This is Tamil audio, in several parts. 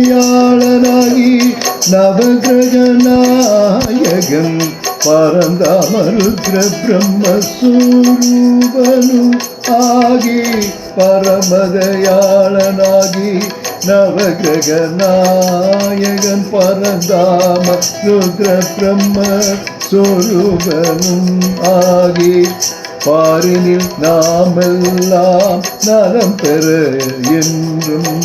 பரமதையாளராகி நவகிரகநாயகன் பரந்தாமருத்ர பிரம்மஸ்வரூபனு ஆகி பரமதையாளனாகி நவகிரகநாயகன் பரந்தாம ருத்ர பிரம்ம சொரூபனும் ஆகி பாரினில் நாமெல்லாம் நலம் பெற என்றும்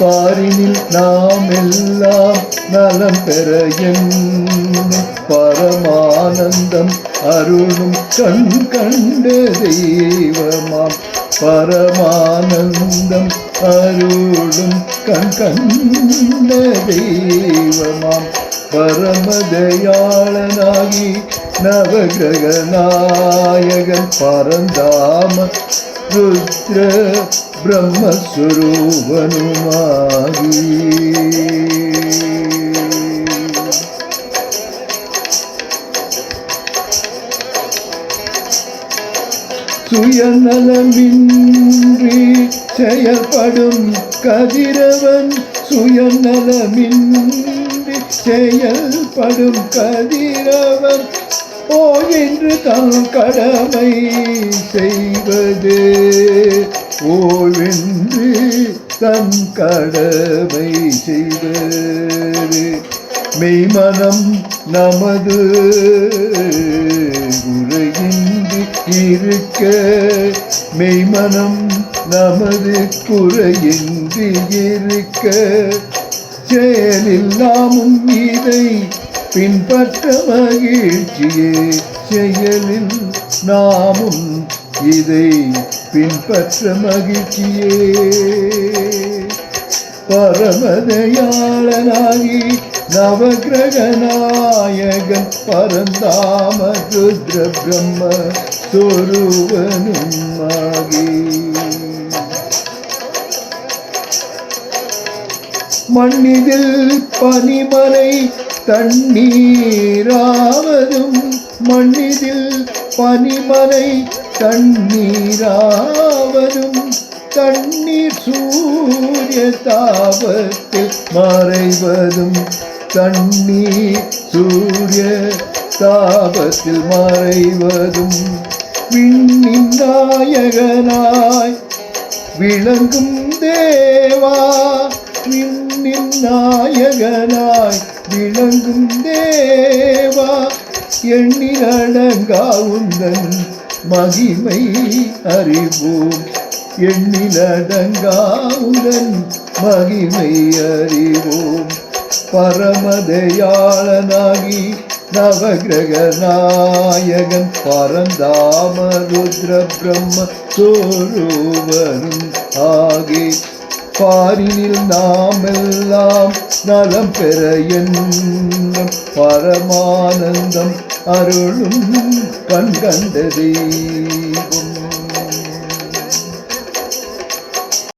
பாரினில் நாம் எல்லாம் நலம் பெற என்னும் பரமானந்தம் அருளும் கண் கண்டு தெய்வமாம். பரமானந்தம் அருளும் கண் கண்ட தெய்வமாம். பரமதயாளனாகி நவகிரகநாயகன் பரந்தாம ருத்ர பிரம்மஸ்வரூபனுமாகி சுயநலமின்றி செயல்படும் கதிரவன் சுயநலமின்றி செயல்படும் கதிரவன் ஓ என்று தம் கடமை செய்வது. ஓவென்று தம் கடமை செய்வது. மெய்மனம் நமது குறையின்றி இருக்க. மெய்மனம் நமது குறையின்றி இருக்க. செயலில் நாமும் இதை பின்பற்ற மகிழ்ச்சியே செயலில் நாமும் இதை பின்பற்ற மகிழ்ச்சியே. பரமதயாளனாகி நவகிரகநாயகன் பரந்தாம ருத்ர பிரம்ம சொருவனுமாகி மண்ணிதில் பனிமலை தண்ணீராவதும் மண்ணிதில் பனிமலை தண்ணீராவதும் தண்ணீர் சூரிய தாபத்தில் மறைவதும் தண்ணீர் சூரிய தாபத்தில் மறைவதும் விண்ணின் நாயகனாய் விளங்கும் தேவா விண்ணின் நாயகனாய் விளங்கும் தேவா எண்ணிலடங்கா உந்தன் மகிமை அறிவோம். எண்ணிலடங்கா உந்தன் மகிமை அறிவோம். பரமதயாளனாகி நவகிரக நாயகன் பரந்தாமருத்ர பிரம்ம சோருவனும் ஆகே. பாரினில் நாமெல்லாம் நலம் பெற என்னும் பரமானந்தம் அருளும் கண்கண்ட தெய்வம்.